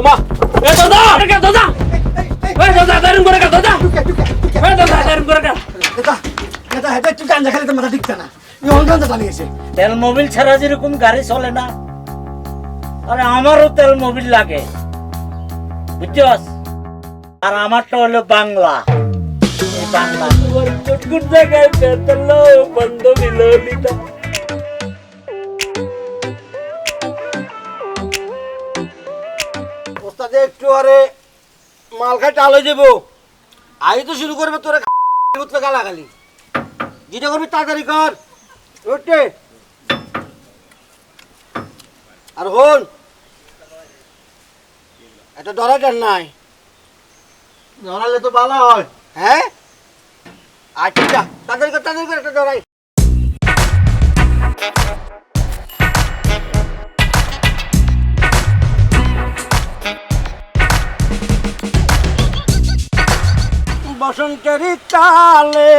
ওমা এ দাদা! কে দাদা? এ দাদা দারুণ করে কা দাদা? এ দাদা দারুণ করে কা? এটা এটা এটা একটু গাঞ্জা খেলে তো মাথা ঠিকছে না। ইহন গাঞ্জা চালিয়েছে। তেল মোবিল ছাড়া যেরকম গাড়ি চলে না আরে আমারও তেল মোবিল লাগে। বুঝছস? আর আমারটা হলো বাংলা। এই বাংলা। জায়গায় পেতল বন্ধ মিলনিতা ওস্তাদে একটু আরে মাল খাই টালে দেবো আই তো শুরু করবে তোরা উঠলে গালাগালি। যেটা করবি তাড়াতাড়ি কর। উঠে আর হন। এটা ডরাটার নাই। ডরালে তো ভালো হয়। হ্যাঁ? আচ্ছা তাড়াতাড়ি কর তাড়াতাড়ি কর একটা ডরাই বসন্তের কালে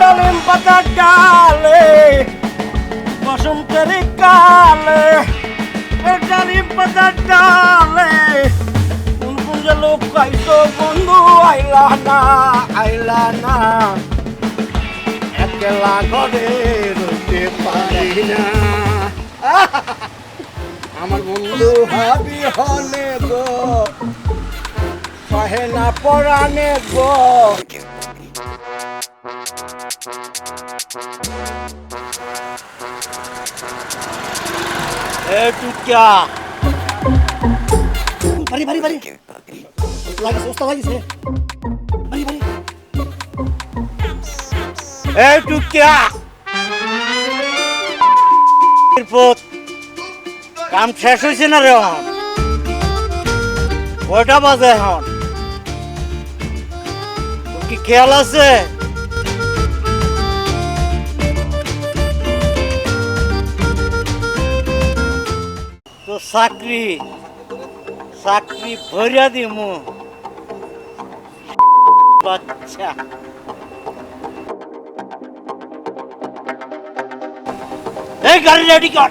ডালিম পাতা ডালে বসন্তের কালে ডালিম পাতা ডালে কোন কোন যে লোক খাইতো বন্ধু আইলা না আইলা না। একলা ঘরে রইতে পারি না। আমার বন্ধু হাবি হলে গো সহে না পরাণে গো। এ টুকা বাড়ি বাড়ি বাড়ি। লাগিস ওস্তা লাগিস বাড়ি বাড়ি। এ টুকা কাম শেষ হয়েছে না রে এখন? কয়টা বাজে এখন? কি খেয়াল আছে? তো চাকরি চাকরি ভরিয়া দিমু। বাচ্চা। এই গাড়ি রেডি কর।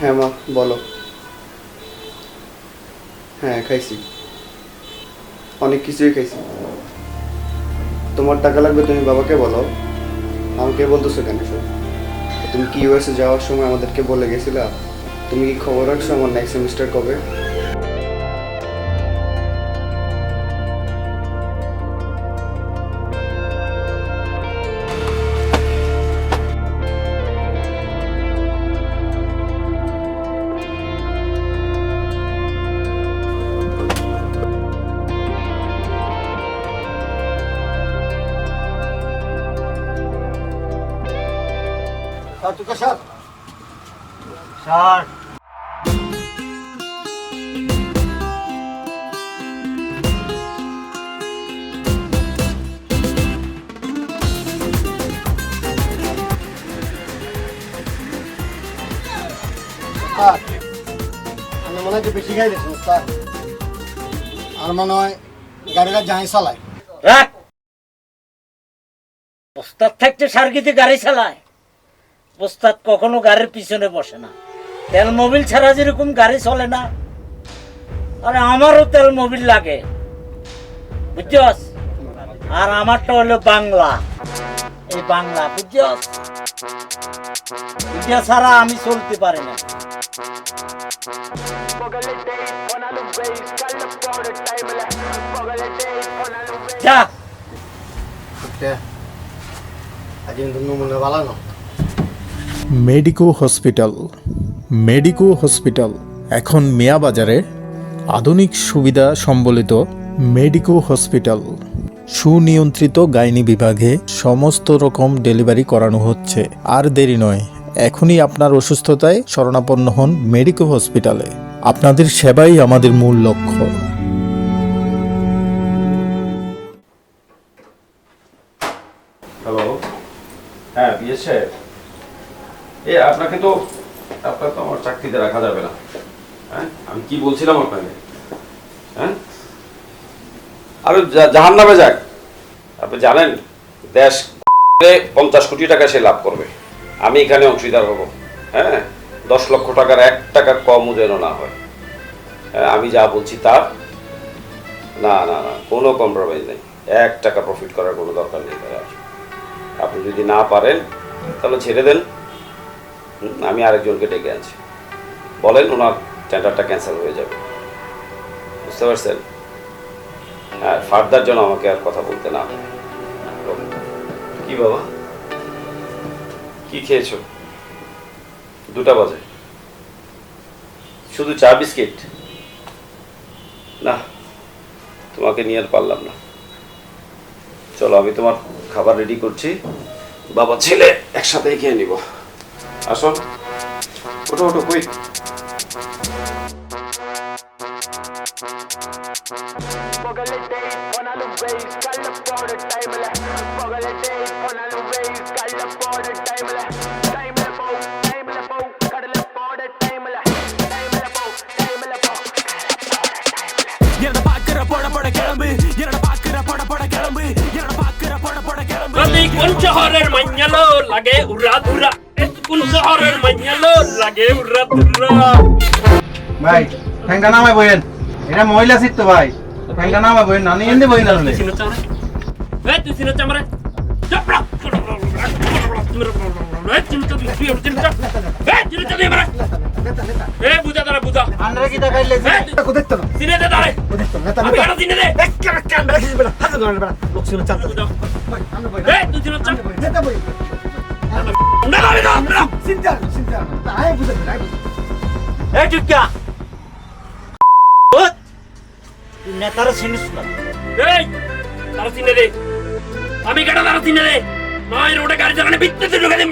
হ্যাঁ মা, বলো। হ্যাঁ খাইছি। অনেক কিছুই খাইছি। তোমার টাকা লাগবে তুমি বাবাকে বলো। আমাকে বলতেছো কেন সব? তুমি কি ইউএসএ যাওয়ার সময় আমাদেরকে বলে গেছিলা? তুমি কি খবর রাখছো আমার নেক্সট সেমিস্টার কবে? স্যার স্যার আমি মনে হয় বেশি খাই দিয়েছি স্যার আর মনে হয় গাড়িটা যাই চালায় রাখ ওস্তাদ থাকতে গাড়ি চালায় ওস্তাদ কখনো গাড়ির পিছনে বসে না। তেল মোবিল ছাড়া যেরকম গাড়ি চলে না, আরে আমারও তেল মোবিল লাগে। বুঝছস? আর আমারটা হলো বাংলা। এই বাংলা, বুঝছস? এটা ছাড়া আমি চলতে পারি না। যা। আজ কিন্তু নমুনা ভালো না। Medico hospital. মেডিকো হসপিটাল, এখন মিয়া বাজারে আধুনিক সুবিধা সম্বলিত মেডিকো হসপিটাল। সুনিয়ন্ত্রিত গাইনি বিভাগে সমস্ত রকম ডেলিভারি করানো হচ্ছে। আর দেরি নয়, এখনই আপনার অসুস্থতায় শরণাপন্ন হন মেডিকো হসপিটালে। আপনাদের সেবাই আমাদের মূল লক্ষ্য। হ্যালো হ্যাঁ বিএস এ আপনাকে তো আপনার তো আমার চাকরিতে রাখা যাবে না। হ্যাঁ? আমি কি বলছিলাম আপনাকে? হ্যাঁ? আরে জাহান নামে যাক। আপনি জানেন দেশ পঞ্চাশ কোটি টাকা সে লাভ করবে। আমি এখানে অংশীদার হব। হ্যাঁ? দশ লক্ষ টাকার এক টাকা কমও যেন না হয়। হ্যাঁ, আমি যা বলছি তার না না না কোনো কম্প্রোমাইজ নেই। এক টাকা প্রফিট করার কোনো দরকার নেই আপনি যদি না পারেন তাহলে ছেড়ে দেন। আমি আরেকজনকে ডেকে আনছি। বলেন ওনার টেন্ডারটা ক্যান্সেল হয়ে যাবে। বুঝতে পারছেন? হ্যাঁ ফার্দার যেন আমাকে আর কথা বলতে না কি বাবা? কি খেয়েছো? দুটা বাজে। শুধু চা, বিস্কিট? না, তোমাকে নিয়ে আর পারলাম না। চলো, আমি তোমার খাবার রেডি করছি। বাবা, ছেলে একসাথেই খেয়ে নিব। আসো ওটো ওটো কুইক கொஞ்சம் ஹாரர் மஞ்சளோ லகே உரா உரா কোন শহরের মাইয়ালো লাগে উড়া তুড়া ভাই ঠ্যাংটা নামাই বইয়েন। এটা মহিলা সিট তো ভাই। ঠ্যাংটা নামাই বইয়েন না নিয়ে বইয়েন না তুই সিনো চামড়া। এ তুই সিনো চামড়া। চাপড়া লোক আমি তো আপনার চিন্তা চিন্তা আয় বুঝে আয় বুঝে। এ চুপকা তুই নেতারা চিনিস না। এই তারা চিনে রে আমি কেন তারা চিনে রে নয় রোডে গাড়ি চালানো বিদ্যুৎ ঢুকে দিন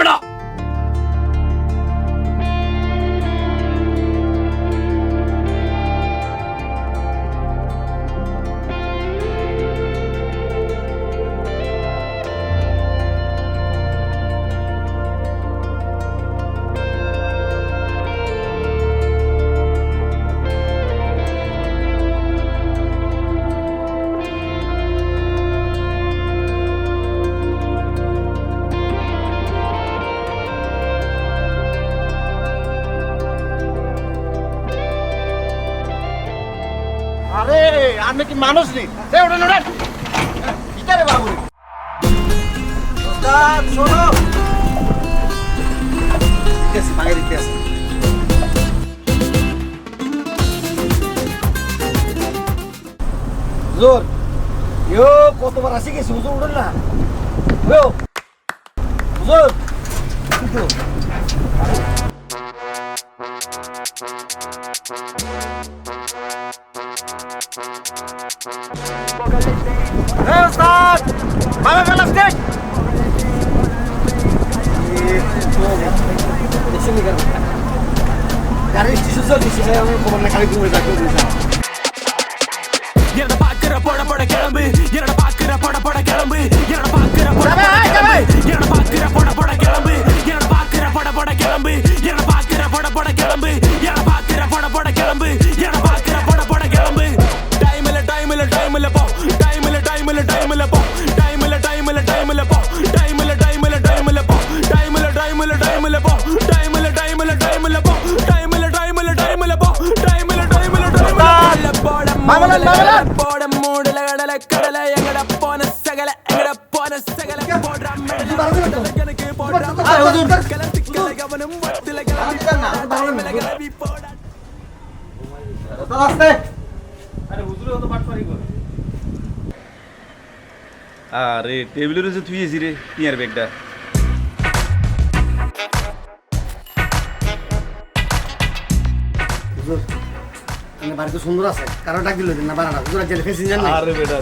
মানুষ নেই। ওঠেন ওঠেন। ভিতরে বাবু শোনো। মাগে দিতেছি হুজুর, ইয়ো, কতবার আসি গেছি, হুজুর, উঠেন না। ইয়ো। হুজুর Hey Ustad! Mamy wylastek! Garryści rzucali się, ja mam powolne kary gumy za gumy za. என்னடா பாக்குற பட பட கிளம்பு என்னடா பாக்குற பட பட கிளம்பு என்னடா பாக்குற பட பட கிளம்பு என்னடா பாக்குற பட பட கிளம்பு என்னடா பாக்குற பட பட கிளம்பு என்னடா பாக்குற பட பட கிளம்பு என்னடா பாக்குற பட பட கிளம்பு আরে টেবিলের তুই এসি রে পিয়ার ব্যাগটা বাড়ি তো সুন্দর আছে কারও ডাক দিল না বাড়াটা হুজুর জেলে ফেসি জান না আরে বেটা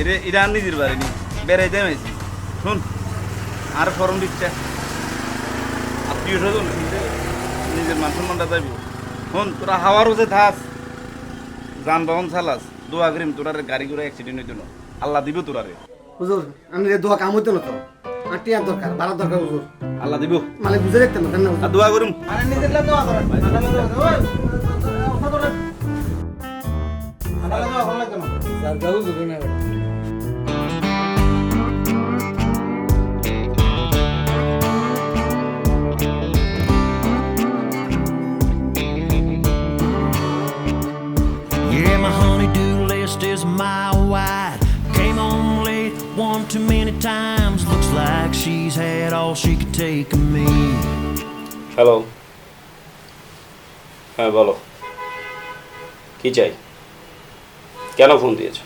এরে এটা আর নিজের বাড়ি নি বেড়াইতে হয়েছি শুন আর ফরম দিচ্ছে। আত্মীয় স্বজন নিজের মান সম্মানটা যাবি শুন তোরা হাওয়ার উঠে থাস যানবাহন চালাস দোয়া করিম তোরার গাড়ি করে অ্যাক্সিডেন্ট হইতো না। আল্লাহ দিব তোরারে হুজুর আমি দোয়া কাম হইতো না তো। আর টিয়ার দরকার ভাড়া দরকার হুজুর। আল্লাহ দিব। মানে বুঝে দেখতেন না দোয়া করিম। মানে নিজের দোয়া করেন। જુદો Junagadh is a mile wide. Came home late one too many times. Looks like she's had all she could take of me. Hello. Hi, বলো কি কেন ফোন দিয়েছ?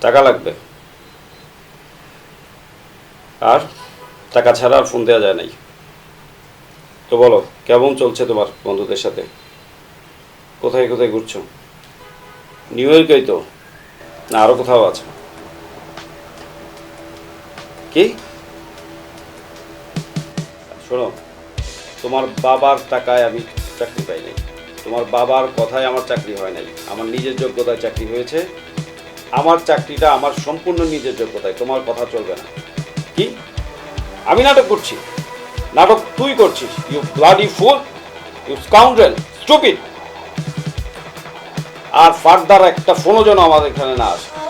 টাকা লাগবে? আর টাকা ছাড়া আর ফোন দেওয়া যায় নাই। তো বলো, কেমন চলছে তোমার বন্ধুদের সাথে? কোথায় কোথায় ঘুরছো? নিউ ইয়র্কেই তো, না আরও কোথাও আছে? কি? শোনো, তোমার বাবার টাকায় আমি চাকরি পাই নাই। তোমার বাবার কথায় আমার চাকরি হয় নাই। আমার নিজের যোগ্যতায় চাকরি হয়েছে। আমার চাকরিটা আমার সম্পূর্ণ নিজের যোগ্যতায়। তোমার কথা চলবে না। কি? আমি নাটক করছি। নাটক তুই করছিস। You bloody fool you scoundrel stupid R further একটা ফোনও যেন আমাদের এখানে না আসে।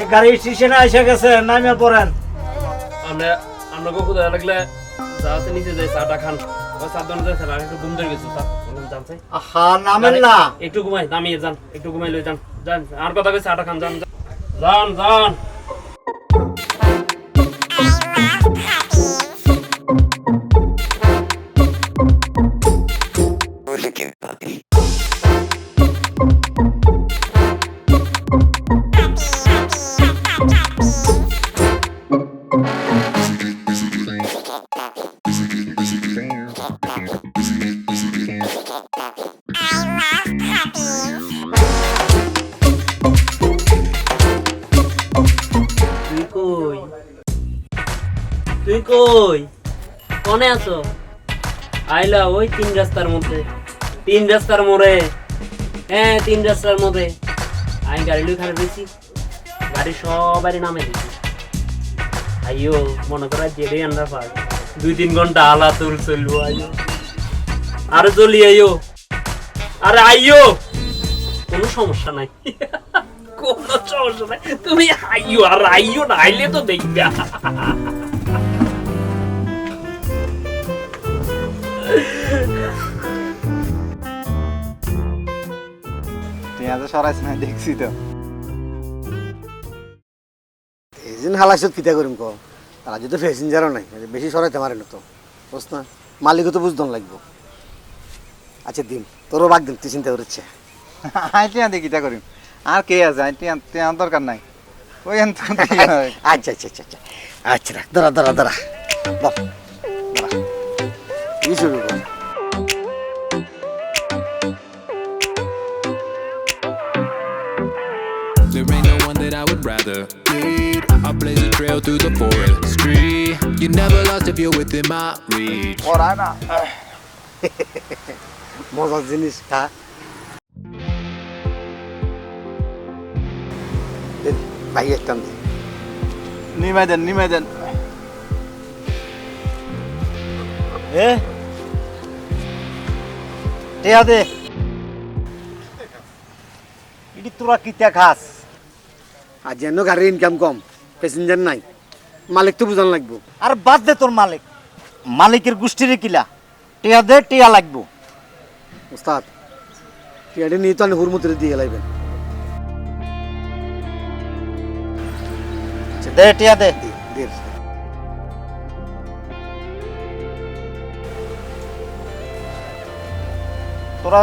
এই গাড়ি স্টেশনে এসে গেছে নামে পড়েন। আমরা আমরা কোথাও লাগলে যাতে নিচে যাই চাটা খান। ওই চার দোকানে যাই আর একটু ঘুম ধরে গেছি জানছে? আহা নামেন না। একটু ঘুমাই নামিয়ে যান একটু ঘুমাই লই যান। যান আর কথা কই চাটা খান যান যান। যান তুই কই? কনে আছো? আইলা, ওই তিন রাস্তার মধ্যে। তিন রাস্তার মোড়ে। হ্যাঁ তিন রাস্তার মধ্যে। আমি গাড়ি লই খারাপ বেশি সবারই নামে দিছি আইও মনে করা জেরে আমরা পাই দুই তিন ঘণ্টা আলা তুল চলবো আইও আরে চলি আইও আরে আইও কোনো সমস্যা নাই। কোনো সমস্যা নাই। তুমি আইও আর আইও না, আইলে তো দেখবে। পেঁয়াজ সরাইছে না, দেখছি তো। দিন হালাইছত কিতা করিম ক তারা যদি প্যাসেঞ্জারও নাই বেশি সরাইতে পারে না তো। বুঝ না? মালিকও তো বুঝদন লাগবো। আচ্ছা দিন তোরও বাগ দিন তুই চিন্তা করিচ্ছে আই টিয়া দিয়ে কিটা করিম আর কে আছে? আই টিয়া টিয়া দরকার নাই। ওই এন তো আচ্ছা আচ্ছা আচ্ছা আচ্ছা আচ্ছা। রাখ দাঁড়া দাঁড়া দাঁড়া দাঁড়া কি শুরু কর There ain't no one that I would rather trail through the forestry. You never lost if you're within my reach. পড়ায় না মজার জিনিস খা ভাই একটা দে। নিমাই দেন নিমাই দেন এ টেয়া দে ইডি তোরা কিতা খাস আর যেন গাড়ির ইনকাম কম প্যাসেঞ্জার নাই। মালিক তো বুঝান লাগবো। আর বাদ দে তোর মালিক। মালিকের গোষ্ঠীর কিলা? টিয়া দে টিয়া লাগবো। ওস্তাদ টিয়াটি নিয়ে তো আমি হুরমুতিরে দিয়ে গেলাইবেন দে টিয়া দে। দে তোরা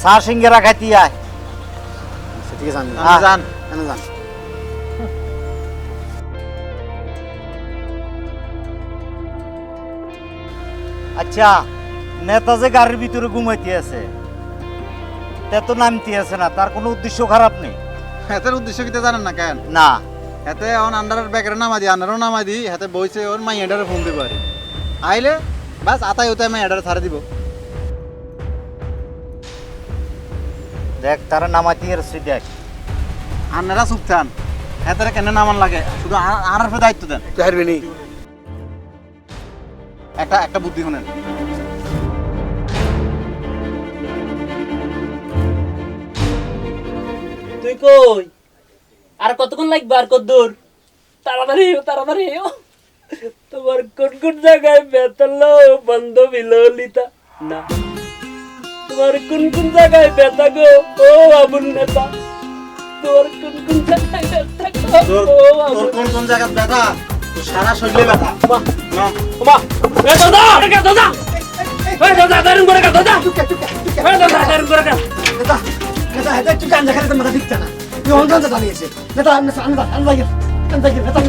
চা সিঙ্গেরা খাইতি আয় আচ্ছা, ঠিক আছে আমি আমি আচ্ছা নেতা যে গাড়ির ভিতরে ঘুমাইতে আছে। তে তো নামতে আছে না তার কোনো উদ্দেশ্য খারাপ নেই। হেতের উদ্দেশ্য কিতে জানেন না কেন? না। হেতে অন আন্ডারের ব্যাগের নামা দি আন্ডারও নামা দি হেতে বইছে ওর মাই এডারে ফোন দিব আর। আইলে বাস আতাই ওতাই মাই এডারে ছাড়ে দিব। দেখ তারা নামাতি এর দেখ। আন্নারা চুপ চান হেতারে কেন নামান লাগে? শুধু আর দায়িত্ব দেন। নি। একটা একটা বুদ্ধি শুনেন। তুই কই? আর কতক্ষণ লাগবে আর কত দূর তাড়াতাড়ি তাড়াতাড়ি। তোমার কোন কোন জায়গায় বেতালো বন্ধ বিললিতা। না। তোমার কোন কোন জায়গায় ব্যথা গো ও আবুল নেতা। তোমার কোন কোন জায়গায় ব্যথা গো ও আবুল কোন কোন জায়গা ব্যথা তোর সারা শরীরে ব্যথা। ওমা এ দাদা আরে দাদা এ দাদা দারুণ করে দাদা এ দাদা দারুণ করে নেতা নেতা হেতে একটু গান দেখালে তো মাথা ঠিক না। তুই অন গান চালিয়েছে নেতা আমি আমি আমি নেতা আমি